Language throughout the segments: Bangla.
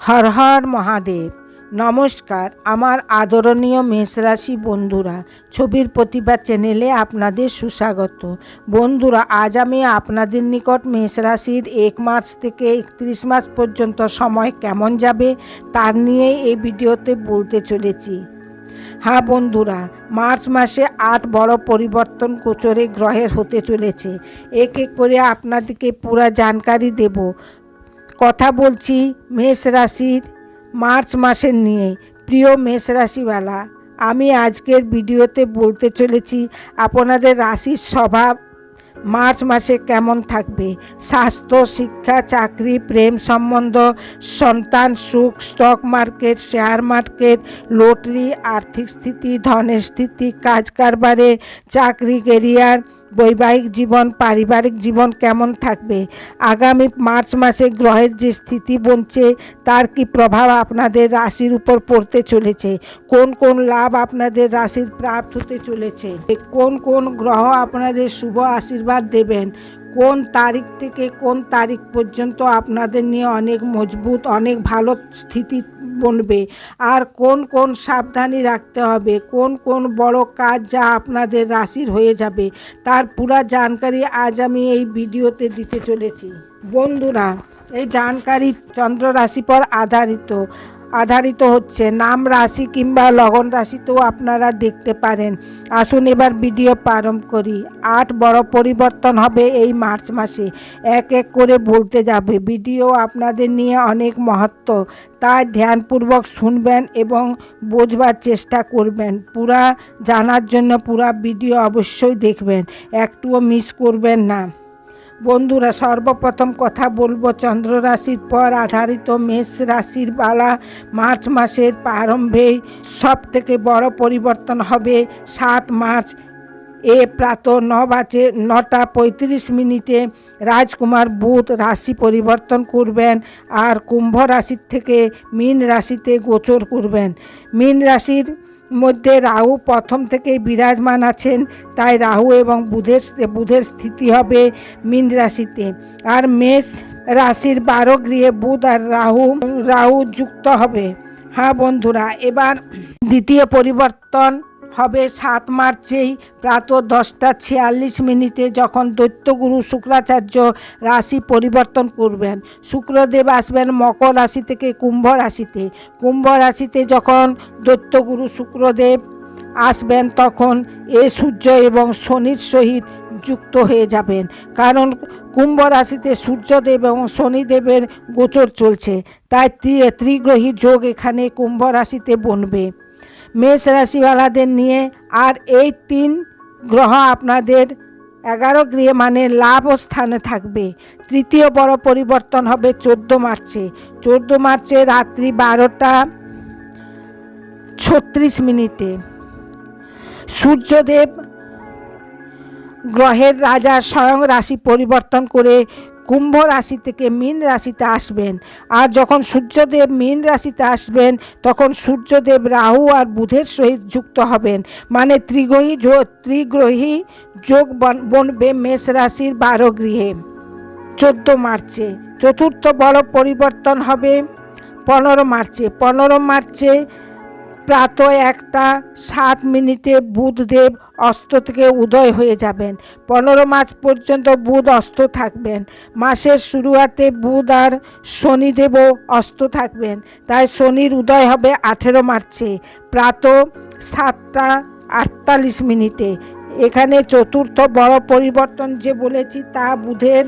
হর হর মহাদেব। নমস্কার, আমার আদরণীয় মেষরাশি বন্ধুরা, ছবির প্রতিভা চ্যানেলে আপনাদের সুস্বাগত। বন্ধুরা, আজ আমি আপনাদের নিকট মেষরাশির এক মার্চ থেকে একত্রিশ মার্চ পর্যন্ত সময় কেমন যাবে তার নিয়ে এই ভিডিওতে বলতে চলেছি। হ্যাঁ বন্ধুরা, মার্চ মাসে আট বড় পরিবর্তন গোচরে গ্রহের হতে চলেছে। এক এক করে আপনাদেরকে পুরা জানকারি দেব। কথা বলছি মেষ রাশির মার্চ মাসের নিয়ে। প্রিয় মেষ রাশিওয়ালা, আমি আজকের ভিডিওতে বলতে চলেছি আপনাদের রাশির স্বভাব। মার্চ মাসে কেমন থাকবে? স্বাস্থ্য, শিক্ষা, চাকরি, প্রেম সম্বন্ধ, সন্তান, সুখ stock market share market lottery আর্থিক স্থিতি, ধনের স্থিতি, কাজ কারবারে, চাকরি কেরিয়ার বৈবাহিক জীবন, পারিবারিক জীবন কেমন থাকবে? আগামী মার্চ মাসে গ্রহের যে স্থিতি বনছে, তার কি প্রভাব আপনাদের রাশির উপর পড়তে চলেছে? কোন কোন লাভ আপনাদের রাশির প্রাপ্ত হতে চলেছে? কোন কোন গ্রহ আপনাদের শুভ আশীর্বাদ দেবেন? কোন তারিখ থেকে কোন তারিখ পর্যন্ত আপনাদের নিয়ে অনেক মজবুত, অনেক ভালো স্থিতি বনবে। আর কোন কোন সাবধানি রাখতে হবে, কোন কোন বড় কাজ যা আপনাদের রাশির হয়ে যাবে, তার পুরা জানকারি আজ আমি এই ভিডিওতে দিতে চলেছি। বন্ধুরা, এই জানকারি চন্দ্র রাশি পর আধারিত। আধারিত হচ্ছে। নাম রাশি কিংবা লগন রাশিতেও আপনারা দেখতে পারেন। আসুন এবার ভিডিও প্রারম্ভ করি। আট বড় পরিবর্তন হবে এই মার্চ মাসে। এক এক করে বলতে যাবে। ভিডিও আপনাদের নিয়ে অনেক মহত্ব। তাই ধ্যানপূর্বক শুনবেন এবং বোঝবার চেষ্টা করবেন। পুরা জানার জন্য পুরা ভিডিও অবশ্যই দেখবেন। একটুও মিস করবেন না। বন্ধুরা, সর্বপ্রথম কথা বলব চন্দ্র রাশির পর আধারিত মেষ রাশির বালা মার্চ মাসের প্রারম্ভে সব থেকে বড় পরিবর্তন হবে সাত মার্চ। এ প্রাত ন বাজে নটা পঁয়ত্রিশ মিনিটে রাজকুমার বুধ রাশি পরিবর্তন করবেন আর কুম্ভ রাশির থেকে মীন রাশিতে গোচর করবেন। মীন রাশির মধ্যে রাহু প্রথম থেকেই বিরাজমান আছেন, তাই রাহু এবং বুধের বুধের স্থিতি হবে মীন রাশিতে। আর মেষ রাশির বারো গৃহে বুধ আর রাহু রাহু যুক্ত হবে। হ্যাঁ বন্ধুরা, এবার দ্বিতীয় পরিবর্তন হবে সাত মার্চেই। প্রাত দশটা ছিয়াল্লিশ মিনিটে যখন দৈত্যগুরু শুক্রাচার্য রাশি পরিবর্তন করবেন, শুক্রদেব আসবেন মকর রাশি থেকে কুম্ভ রাশিতে। কুম্ভ রাশিতে যখন দৈত্যগুরু শুক্রদেব আসবেন, তখন এ সূর্য এবং শনির সহিত যুক্ত হয়ে যাবেন। কারণ কুম্ভ রাশিতে সূর্যদেব এবং শনিদেবের গোচর চলছে। তাই ত্রি- ত্রিগ্রহী যোগ এখানে কুম্ভ রাশিতে বনবে। মেষ রাশিওয়ালাদের নিয়ে আর এই তিন গ্রহ আপনাদের এগারো গৃহে মানে লাভ স্থানে থাকবে। তৃতীয় বড় পরিবর্তন হবে চোদ্দ মার্চে। চোদ্দ মার্চে রাত্রি বারোটা ছত্রিশ মিনিটে। সূর্যদেব গ্রহের রাজা স্বয়ং রাশি পরিবর্তন করে কুম্ভ রাশি থেকে মীন রাশিতে আসবেন। আর যখন সূর্যদেব মীন রাশিতে আসবেন, তখন সূর্যদেব রাহু আর বুধের সহিত যুক্ত হবেন। মানে ত্রিগ্রহী ত্রিগ্রহী যোগ বন- বনবে মেষ রাশির বারো গৃহে। চোদ্দ মার্চে, চতুর্থ বড় পরিবর্তন হবে পনেরো মার্চে। পনেরো মার্চে প্রাত একটা সাত মিনিটে বুধদেব অস্ত থেকে উদয় হয়ে যাবেন। পনেরো মার্চ পর্যন্ত বুধ অস্ত থাকবেন। মাসের শুরুয়াতে বুধ আর শনিদেবও অস্ত থাকবেন। তাই শনির উদয় হবে আঠেরো মার্চে। প্রাত সাতটা আটতাল্লিশ মিনিটে। এখানে চতুর্থ বড় পরিবর্তন যে বলেছি তা বুধের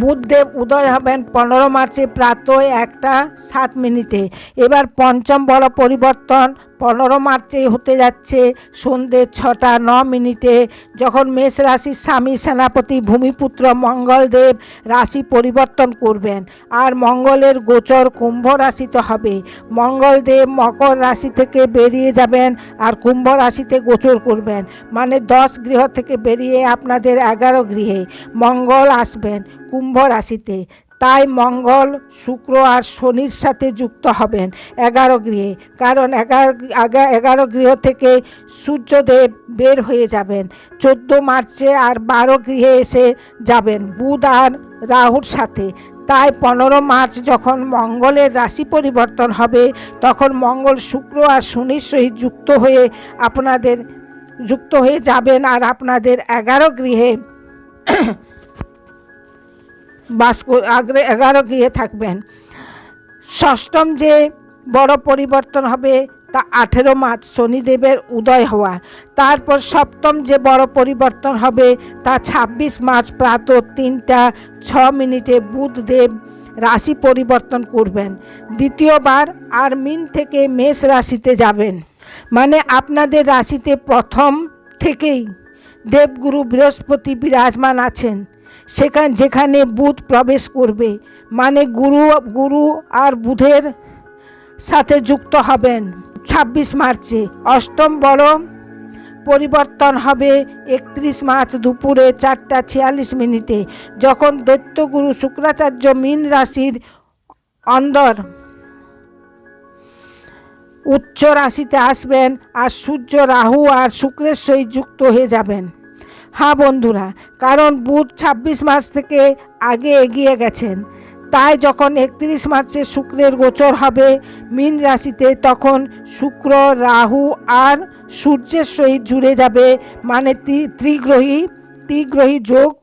বুধদেব উদয় হবেন পনেরো মার্চে প্রাতঃ একটা সাত মিনিটে। এবার পঞ্চম বড় পরিবর্তন পনেরো মার্চে হতে যাচ্ছে সন্ধ্যে ছটা ন মিনিটে। যখন মেষ রাশির স্বামী সেনাপতি ভূমিপুত্র মঙ্গলদেব রাশি পরিবর্তন করবেন আর মঙ্গলের গোচর কুম্ভ রাশিতে হবে। মঙ্গলদেব মকর রাশি থেকে বেরিয়ে যাবেন আর কুম্ভ রাশিতে গোচর করবেন। মানে দশ গৃহ থেকে বেরিয়ে আপনাদের এগারো গৃহে মঙ্গল আসবেন কুম্ভ রাশিতে। তাই মঙ্গল, শুক্র আর শনির সাথে যুক্ত হবেন এগারো গৃহে। কারণ এগারো এগারো গৃহ থেকে সূর্যদেব বের হয়ে যাবেন। চোদ্দ মার্চে আর বারো গৃহে এসে যাবেন বুধ আর রাহুর সাথে। তাই পনেরো মার্চ যখন মঙ্গলের রাশি পরিবর্তন হবে, তখন মঙ্গল, শুক্র আর শনির সহিত যুক্ত হয়ে আপনাদের, যুক্ত হয়ে যাবেন আর আপনাদের এগারো গৃহে বাস আগ্রে- এগারো গিয়ে থাকবেন। ষষ্ঠম যে বড় পরিবর্তন হবে, তা আঠেরো মার্চ শনিদেবের উদয় হওয়া। তারপর সপ্তম যে বড় পরিবর্তন হবে, তা ছাব্বিশ মার্চ প্রাত তিনটা ছ মিনিটে বুধদেব রাশি পরিবর্তন করবেন। দ্বিতীয়বার আর মিন থেকে মেষ রাশিতে যাবেন। মানে আপনাদের রাশিতে প্রথম থেকেই দেবগুরু বৃহস্পতি বিরাজমান আছেন। সেখান যেখানে বুধ প্রবেশ করবে মানে গুরু গুরু আর বুধের সাথে যুক্ত হবেন। ছাব্বিশ মার্চে অষ্টম বড় পরিবর্তন হবে একত্রিশ মার্চ দুপুরে চারটা ছিয়াল্লিশ মিনিটে, যখন দৈত্যগুরু শুক্রাচার্য মীন রাশির অন্দর উচ্চ রাশিতে আসবেন আর সূর্য রাহু আর শুক্রের সহিত যুক্ত হয়ে যাবেন। হ্যাঁ বন্ধুরা, কারণ বুধ ছাব্বিশ মার্চ থেকে আগে এগিয়ে গেছেন। তাই যখন একত্রিশ মার্চে শুক্রের গোচর হবে মীন রাশিতে, তখন শুক্র, রাহু আর সূর্যের সহিত জুড়ে যাবে। মানে ত্রি- ত্রিগ্রহী ত্রিগ্রহী যোগ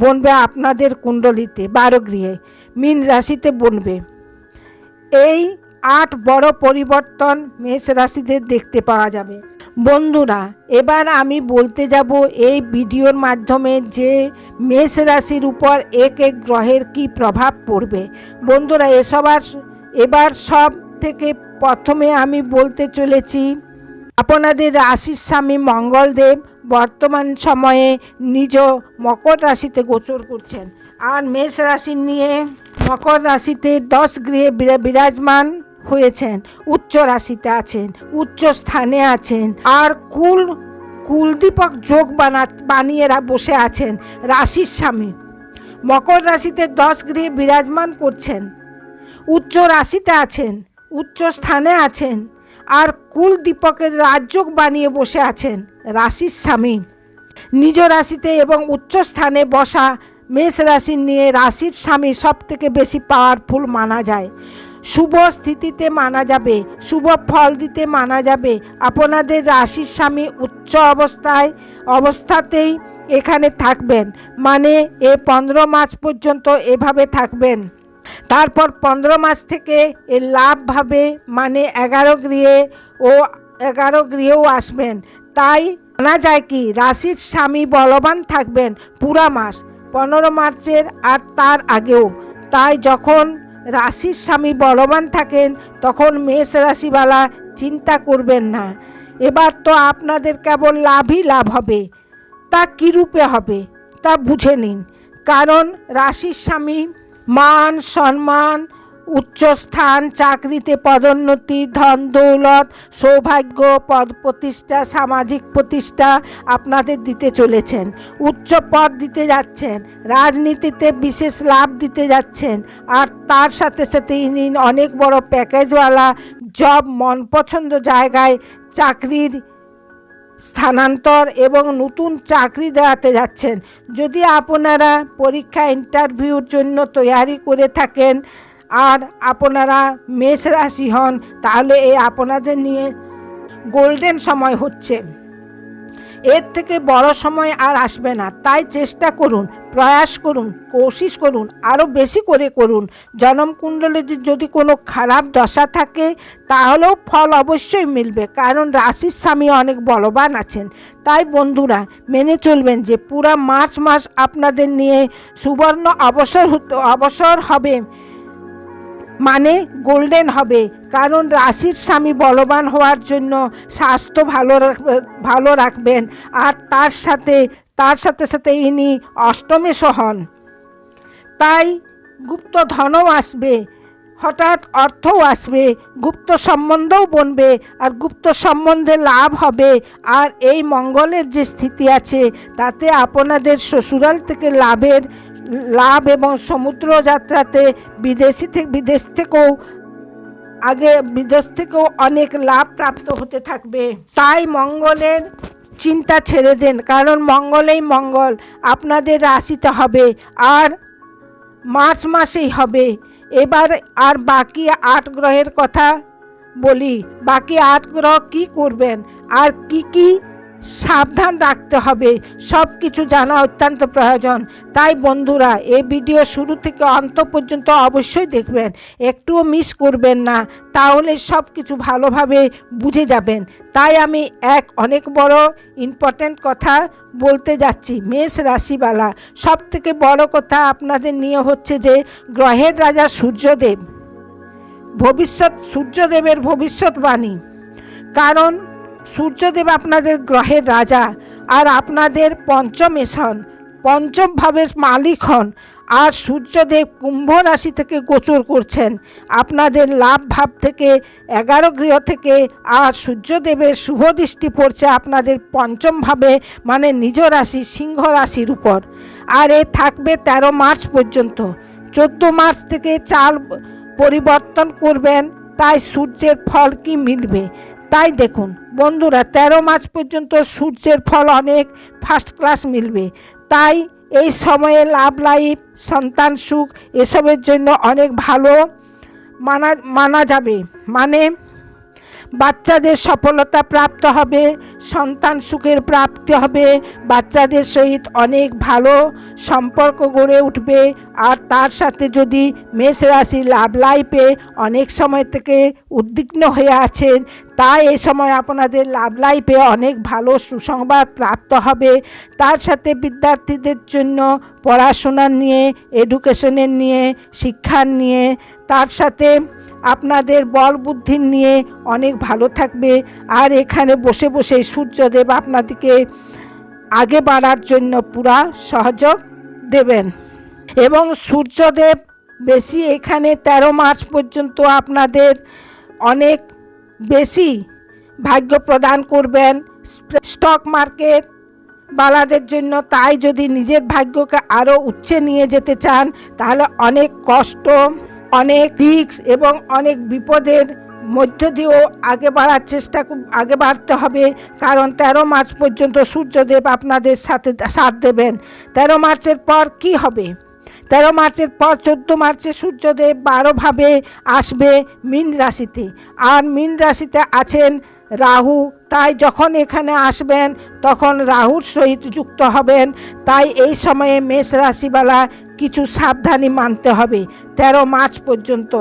বনবে আপনাদের কুণ্ডলিতে বারো গৃহে মীন রাশিতে বনবে। এই আট বড় পরিবর্তন মেষ রাশিদের দেখতে পাওয়া যাবে। বন্ধুরা, এবার আমি বলতে যাব এই ভিডিওর মাধ্যমে যে মেষ রাশির উপর এক এক গ্রহের কি প্রভাব পড়বে। বন্ধুরা, এসব আর এবার সব থেকে প্রথমে আমি বলতে চলেছি, আপনাদের রাশির স্বামী মঙ্গলদেব বর্তমান সময়ে নিজ মকর রাশিতে গোচর করছেন। আর মেষ রাশি নিয়ে মকর রাশিতে দশ গৃহে বিরা- বিরাজমান। হয়েছেন, উচ্চ রাশিতে আছেন, উচ্চ স্থানে আছেন, আর কুল, কুলদীপক যোগ বানা, বানিয়ে বসে আছেন রাশির স্বামী। মকর রাশিতে দশ গৃহে বিরাজমান করছেন, উচ্চ রাশিতে আছেন, উচ্চ স্থানে আছেন, আর কুল দীপকের রাজযোগ বানিয়ে বসে আছেন রাশির স্বামী। নিজ রাশিতে এবং উচ্চ স্থানে বসা মেষ রাশি নিয়ে রাশির স্বামী সব থেকে বেশি পাওয়ারফুল মানা যায়। শুভ স্থিতিতে মানা যাবে, শুভ ফল দিতে মানা যাবে। আপনাদের রাশির স্বামী উচ্চ অবস্থায়, অবস্থাতেই এখানে থাকবেন। মানে এ পনেরো মাস পর্যন্ত এভাবে থাকবেন। তারপর পনেরো মাস থেকে এ লাভভাবে মানে এগারো গৃহে ও এগারো গৃহেও আসবেন। তাই জানা যায় কি, রাশির স্বামী বলবান থাকবেন পুরা মাস, পনেরো মার্চের আর তার আগেও। তাই যখন রাশির স্বামী বলবান থাকেন, তখন মেষ রাশিওয়ালা চিন্তা করবেন না। এবার তো আপনাদের কেবল লাভই লাভ হবে। তা কীরূপে হবে? তা বুঝে নিন। কারণ রাশির স্বামী মান, সম্মান উচ্চস্থান, চাকরিতে পদোন্নতি, ধন দৌলত, সৌভাগ্য, পদ প্রতিষ্ঠা, সামাজিক প্রতিষ্ঠা আপনাদের দিতে চলেছেন। উচ্চ পদ দিতে যাচ্ছেন, রাজনীতিতে বিশেষ লাভ দিতে যাচ্ছেন, আর তার সাথে সাথে ইনি অনেক বড় প্যাকেজওয়ালা, জব মন পছন্দ জায়গায় চাকরির স্থানান্তর এবং নতুন চাকরি দেওয়াতে যাচ্ছেন। যদি আপনারা পরীক্ষা ইন্টারভিউর জন্য তৈয়ারি করে থাকেন আর আপনারা মেষ রাশি হন, তাহলে এ আপনাদের নিয়ে গোল্ডেন সময় হচ্ছে। এর থেকে বড় সময় আর আসবে না। তাই চেষ্টা করুন, প্রয়াস করুন, কোশিশ করুন, আরও বেশি করে করুন। জনমকুণ্ডলে যদি কোনো খারাপ দশা থাকে, তাহলেও ফল অবশ্যই মিলবে, কারণ রাশির স্বামী অনেক বলবান আছেন। তাই বন্ধুরা, মেনে চলবেন যে পুরা মার্চ মাস আপনাদের নিয়ে সুবর্ণ অবসর হতে অবসর হবে। মানে গোল্ডেন হবে। কারণ রাশির স্বামী বলবান হওয়ার জন্য স্বাস্থ্য ভালো ভালো রাখবেন। আর তার সাথে তার সাথে সাথে ইনি অষ্টমেশ হন তাই গুপ্ত ধনও আসবে, হঠাৎ অর্থও আসবে, গুপ্ত সম্বন্ধও বনবে, আর গুপ্ত সম্বন্ধে লাভ হবে। আর এই মঙ্গলের যে স্থিতি আছে, তাতে আপনাদের শ্বশুরাল থেকে লাভের লাভ এবং সমুদ্র যাত্রাতে বিদেশি থেকে বিদেশ থেকেও, আগে বিদেশ থেকেও অনেক লাভ প্রাপ্ত হতে থাকবে। তাই মঙ্গলের চিন্তা ছেড়ে দেন, কারণ মঙ্গলেই মঙ্গল, আপনাদের রাশিতে হবে, আর মার্চ মাসেই হবে। এবার আর বাকি আট গ্রহের কথা বলি, বাকি আট গ্রহ কি করবেন, আর কি কি সাবধান রাখতে হবে। সব কিছু জানা অত্যন্ত প্রয়োজন। তাই বন্ধুরা, এই ভিডিও শুরু থেকে অন্ত পর্যন্ত অবশ্যই দেখবেন। একটুও মিস করবেন না। তাহলে সব কিছু ভালোভাবে বুঝে যাবেন। তাই আমি এক অনেক বড় ইম্পর্ট্যান্ট কথা বলতে যাচ্ছি। মেষ রাশিবালা সব থেকে বড় কথা আপনাদের নিয়ে হচ্ছে যে, গ্রহের রাজা সূর্যদেব। ভবিষ্যৎ, সূর্যদেবের ভবিষ্যৎবাণী। কারণ সূর্যদেব আপনাদের গ্রহের রাজা আর আপনাদের পঞ্চম এসন পঞ্চম ভাবের মালিক হন। আর সূর্যদেব কুম্ভ রাশি থেকে গোচর করছেন। আপনাদের লাভ ভাব থেকে এগারো গৃহ থেকে আর সূর্যদেবের শুভ দৃষ্টি পড়ছে আপনাদের পঞ্চম ভাবে মানে নিজ রাশি, সিংহ রাশির উপর। আর এ থাকবে তেরো মার্চ পর্যন্ত। চোদ্দ মার্চ থেকে চাল পরিবর্তন করবেন, তাই সূর্যের ফল কি মিলবে? তাই দেখুন বন্ধুরা, তেরো মার্চ পর্যন্ত সূর্যের ফল অনেক ফার্স্ট ক্লাস মিলবে। তাই এই সময়ে লাভ লাইফ সন্তান সুখ, এসবের জন্য অনেক ভালো মানা মানা যাবে। মানে বাচ্চাদের সফলতা প্রাপ্ত হবে, সন্তান সুখের প্রাপ্তি হবে, বাচ্চাদের সহিত অনেক ভালো সম্পর্ক গড়ে উঠবে। আর তার সাথে যদি মেষ রাশি লাভ লাইফে অনেক সময় থেকে উদ্বিগ্ন হয়ে আছেন, তাই এই সময় আপনাদের লাভ লাইফে অনেক ভালো সুসংবাদ প্রাপ্ত হবে। তার সাথে বিদ্যার্থীদের জন্য পড়াশোনা নিয়ে এডুকেশনের নিয়ে, শিক্ষার নিয়ে, তার সাথে আপনাদের বল বুদ্ধি নিয়ে অনেক ভালো থাকবে। আর এখানে বসে বসে সূর্যদেব আপনাদেরকে আগে বাড়ার জন্য পুরা সহযোগ দেবেন। এবং সূর্যদেব বেশি এখানে তেরো মার্চ পর্যন্ত আপনাদের অনেক বেশি ভাগ্য প্রদান করবেন। স্টক মার্কেট বালাদের জন্য তাই যদি নিজের ভাগ্যকে আরও উচ্চে নিয়ে যেতে চান, তাহলে অনেক কষ্ট অনেক রিক্স এবং অনেক বিপদের মধ্য দিয়েও আগে বাড়ার চেষ্টা আগে বাড়তে হবে। কারণ তেরো মার্চ পর্যন্ত সূর্যদেব আপনাদের সাথে, সাথ দেবেন। তেরো মার্চের পর কি হবে? তেরো মার্চের পর চোদ্দ মার্চে সূর্যদেব বারোভাবে আসবে মীন রাশিতে। আর মীন রাশিতে আছেন রাহু। তাই যখন এখানে আসবেন, তখন রাহুর সহিত যুক্ত হবেন। তাই এই সময়ে মেষ রাশিওয়ালা কিছু সাবধানী মানতে হবে। তেরো মার্চ পর্যন্ত।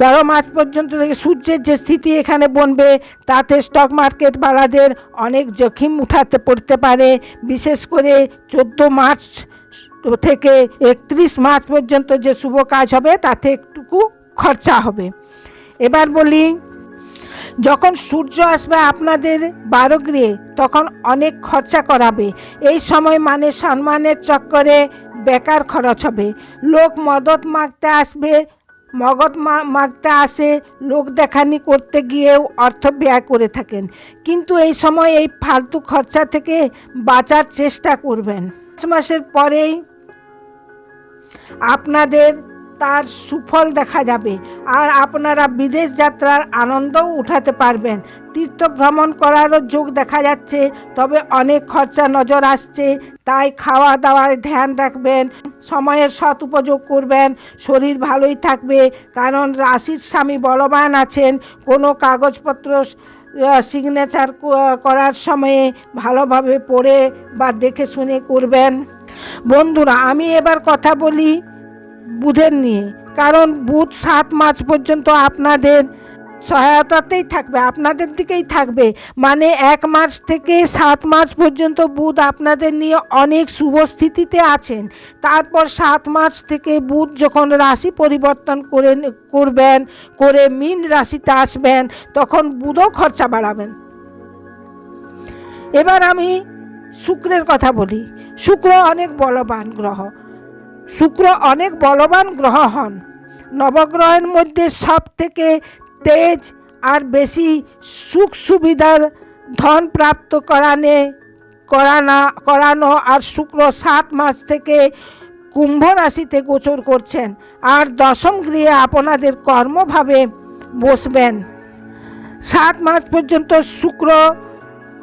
তেরো মার্চ পর্যন্ত থেকে সূর্যের যে স্থিতি এখানে বনবে, তাতে স্টক মার্কেট বালাদের অনেক জখিম উঠাতে পড়তে পারে। বিশেষ করে চোদ্দ মার্চ থেকে একত্রিশ মার্চ পর্যন্ত যে শুভ কাজ হবে, তাতে একটুকু খরচা হবে। এবার বলি, যখন সূর্য আসবে আপনাদের বারো গৃহে, তখন অনেক খরচা করাবে। এই সময় মানে সম্মানের চক্করে বেকার খরচ হবে। লোক মদত মাগতে আসবে, মগত মাগতে আসে, লোক দেখানি করতে গিয়েও অর্থ ব্যয় করে থাকেন। কিন্তু এই সময় এই ফালতু খরচা থেকে বাঁচার চেষ্টা করবেন। পাঁচ মাসের পরেই আপনাদের তার সুফল দেখা যাবে। আর আপনারা বিদেশ যাত্রার আনন্দও উঠাতে পারবেন। তীর্থ ভ্রমণ করারও যোগ দেখা যাচ্ছে, তবে অনেক খরচা নজর আসছে। তাই খাওয়া দাওয়ায় ধ্যান রাখবেন, সময়ের সৎ উপযোগ করবেন, শরীর ভালোই থাকবে। কারণ রাশির স্বামী বলবান আছেন, কোনো কাগজপত্র সিগনেচার করার সময়ে ভালোভাবে পড়ে বা দেখে শুনে করবেন। বন্ধুরা, আমি এবার কথা বলি বুধের নিয়ে কারণ বুধ সাত মার্চ পর্যন্ত আপনাদের সহায়তাতেই থাকবে, আপনাদের দিকেই থাকবে। মানে এক মার্চ থেকে সাত মার্চ পর্যন্ত বুধ আপনাদের নিয়ে অনেক শুভ স্থিতিতে আছেন। তারপর সাত মার্চ থেকে বুধ যখন রাশি পরিবর্তন করে করবেন, করে মিন রাশিতে আসবেন, তখন বুধও খরচা বাড়াবেন। এবার আমি শুক্রের কথা বলি। শুক্র অনেক বলবান গ্রহ। শুক্র অনেক বলবান গ্রহ হন। নবগ্রহের মধ্যে সব থেকে তেজ আর বেশি সুখ সুবিধার ধন প্রাপ্ত করানে করানা, করানো আর শুক্র সাত মাস থেকে কুম্ভ রাশিতে গোচর করছেন আর দশম গৃহে আপনাদের কর্মভাবে বসবেন। সাত মাস পর্যন্ত শুক্র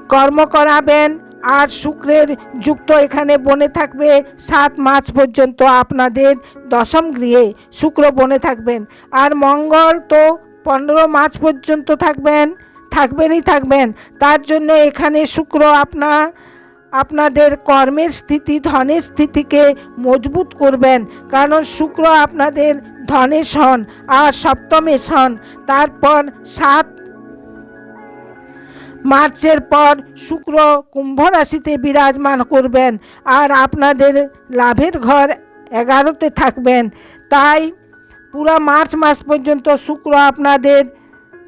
কর্ম করাবেন আর শুক্রের যুক্ত এখানে বনে থাকবে সাত মার্চ পর্যন্ত আপনাদের দশম গৃহে শুক্র বনে থাকবেন। আর মঙ্গল তো পনেরো মার্চ পর্যন্ত থাকবেন, থাকবেনই থাকবেন। তার জন্য এখানে শুক্র আপনার আপনাদের কর্মের স্থিতি, ধনের স্থিতিকে মজবুত করবেন। কারণ শুক্র আপনাদের ধনে হন আর সপ্তমে হন। তারপর সাত মার্চের পর শুক্র কুম্ভ রাশিতে বিরাজমান করবেন আর আপনাদের লাভের ঘর এগারোতে থাকবেন। তাই পুরো মার্চ মাস পর্যন্ত শুক্র আপনাদের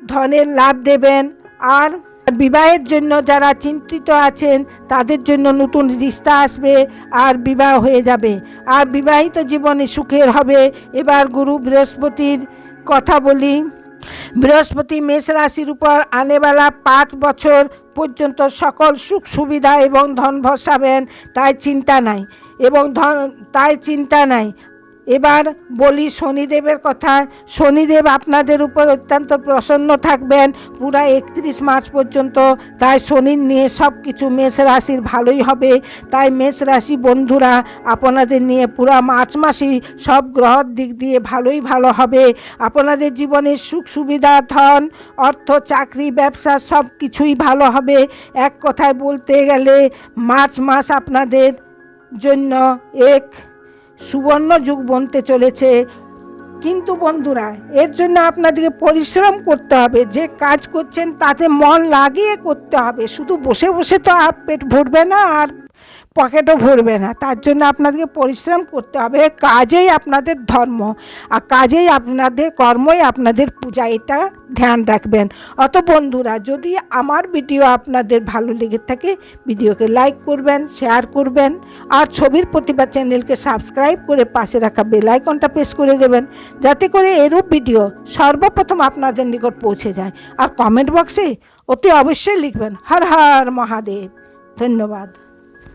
ধনের লাভ দেবেন আর বিবাহের জন্য যারা চিন্তিত আছেন, তাদের জন্য নতুন রিস্তা আসবে আর বিবাহ হয়ে যাবে। আর বিবাহিত জীবনে সুখের হবে। এবার গুরু বৃহস্পতির কথা বলি। বৃহস্পতি মেষ রাশির উপর আনেবেলা পাঁচ বছর পর্যন্ত সকল সুখ সুবিধা এবং ধন ভরসাবেন তাই চিন্তা নাই। এবং ধন, তাই চিন্তা নাই। এবার বলি শনিদেবের কথা। শনিদেব আপনাদের উপর অত্যন্ত প্রসন্ন থাকবেন। পুরা একত্রিশ মার্চ পর্যন্ত। তাই শনির নিয়ে সব কিছু মেষ রাশির ভালোই হবে। তাই মেষ রাশি বন্ধুরা, আপনাদের নিয়ে পুরা মার্চ মাসই সব গ্রহর দিক দিয়ে ভালোই ভালো হবে। আপনাদের জীবনের সুখ সুবিধা, ধন, অর্থ, চাকরি, ব্যবসা সব কিছুই ভালো হবে। এক কথায় বলতে গেলে মার্চ মাস আপনাদের জন্য এক সুবর্ণ যুগ বনতে চলেছে। কিন্তু বন্ধুরা, এর জন্য আপনাদেরকে পরিশ্রম করতে হবে। যে কাজ করছেন তাতে মন লাগিয়ে করতে হবে। শুধু বসে বসে তো পেট ভরবে না আর পকেটও ভরবে না। তার জন্য আপনাদেরকে পরিশ্রম করতে হবে। কাজেই আপনাদের ধর্ম। আর কাজেই আপনাদের কর্মই আপনাদের পূজা, এটা ধ্যান রাখবেন। অত বন্ধুরা, যদি আমার ভিডিও আপনাদের ভালো লেগে থাকে, ভিডিওকে লাইক করবেন, শেয়ার করবেন, আর ছবির প্রতিভা চ্যানেলকে সাবস্ক্রাইব করে পাশে রাখা বেল আইকনটা প্রেস করে দেবেন, যাতে করে এরূপ ভিডিও সর্বপ্রথম আপনাদের নিকট পৌঁছে যায়। আর কমেন্ট বক্সে অতি অবশ্যই লিখবেন, হর হর মহাদেব। ধন্যবাদ।